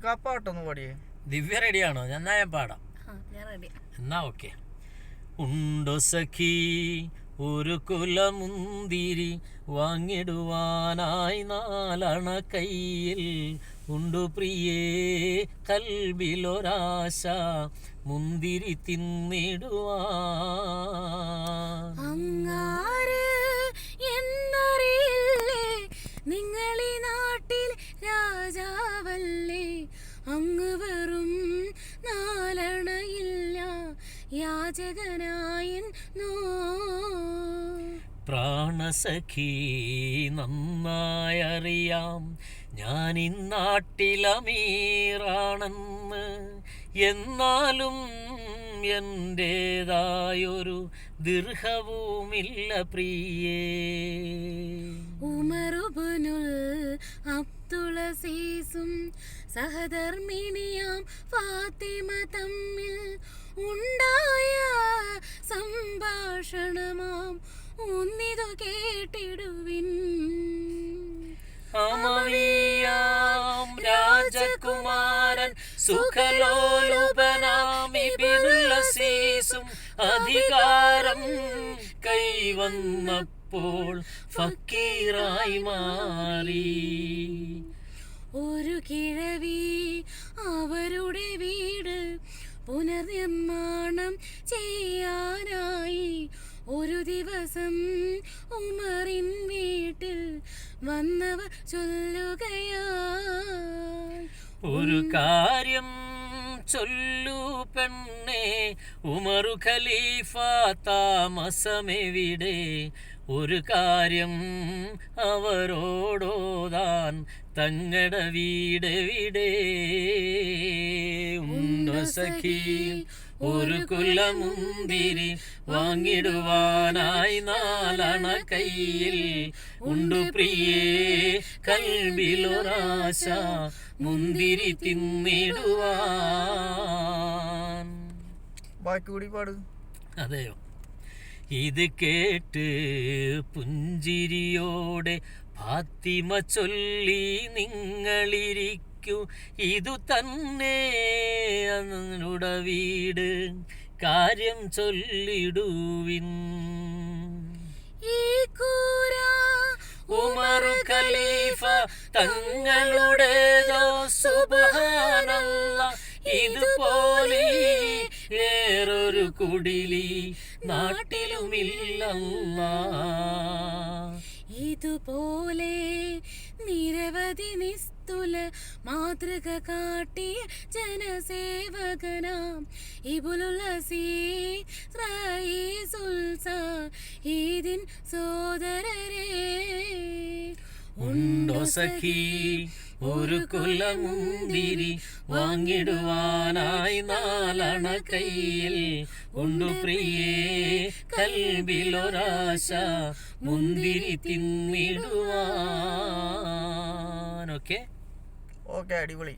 പാട്ടൊന്ന് പാടിയേ. ദിവ്യ റെഡിയാണോ? എന്നാ ഞാൻ പാടാം. എന്നാ ഓക്കെ. ഉണ്ടോ സഖി ഒരു കുലമുന്തിരി വാങ്ങിടുവാനായി നാലണ കയ്യിൽ. ഉണ്ടു പ്രിയേ കൽബിലൊരാശ മുന്തിരി തിന്നിടുവാൻ. യാചകനായെന്നോ പ്രാണസഖി നന്നായി അറിയാം ഞാൻ ഇന്നാട്ടിലമീറാണെന്ന് എന്നാലും എന്റേതായൊരു ദീർഘവുമില്ല പ്രിയേ. ഉമറുബനുൽ അബ്ദുളസീസും സഹധർമ്മിണിയാം ഫാത്തിമ തമ്മിൽ ഉണ്ടായ സംഭാഷണമാം ഒന്നിതു കേട്ടിടുവിൻ. അമവിയാം രാജകുമാരൻ സുഖലോലുപനാമിബിനുല്ലസീസും അധികാരം കൈവന്നപ്പോൾ ഫക്കീറായി മാറി. ഒരു കിഴവി അവരുടെ ചെയ്യാനായി ഒരു ദിവസം ഉമറിൻ വീട്ടിൽ വന്നവർ ചൊല്ലുകയായി ഒരു കാര്യം ചൊല്ലു പെണ്ണെ ഉമറു ഖലീഫ താമസമെവിടെ? ഒരു കാര്യം അവരോടോതാൻ തങ്ങട വീടെവിടെ? ഉണ്ടോ സഖി? ഒരു കുലമുന്തിരി വാങ്ങിടുവാനായി നാലണ കയ്യിൽ. ഉണ്ടു പ്രിയേ കൽവിലൊരാശ മുന്തിരി തിന്നിടുവാൻ. ബാക്കി കൂടി പാട്. അതെയോ? ഇത് കേട്ട് പുഞ്ചിരിയോടെ ഫാത്തിമ ചൊല്ലി നിങ്ങളിരിക്കൂ. ഇതു തന്നെ അന്നുട വീട് കാര്യം ചൊല്ലിടുവിൻ. ഈ കൂര ഉമറു ഖലീഫ തങ്ങളുടെ സുബഹാനല്ല. ഇതുപോലെ ഏറൊരു കുടിലി നാട്ടിലുമില്ലല്ല. ഇതുപോലെ നിരവധി നിസ്തുല മാതൃക കാട്ടിയ ജനസേവകനാം. ഈദിൻ സോദരരേ. ഉണ്ടോ സഖി ഒരു കുലമുന്തിരി വാങ്ങിടുവാനായി നാലണ കയ്യിൽ. ഉണ്ടു പ്രിയേ കൽബിലൊരാശ മുന്തിരി തിന്നിടുവാൻ. ഓക്കെ. ഓക്കെ അടിപൊളി.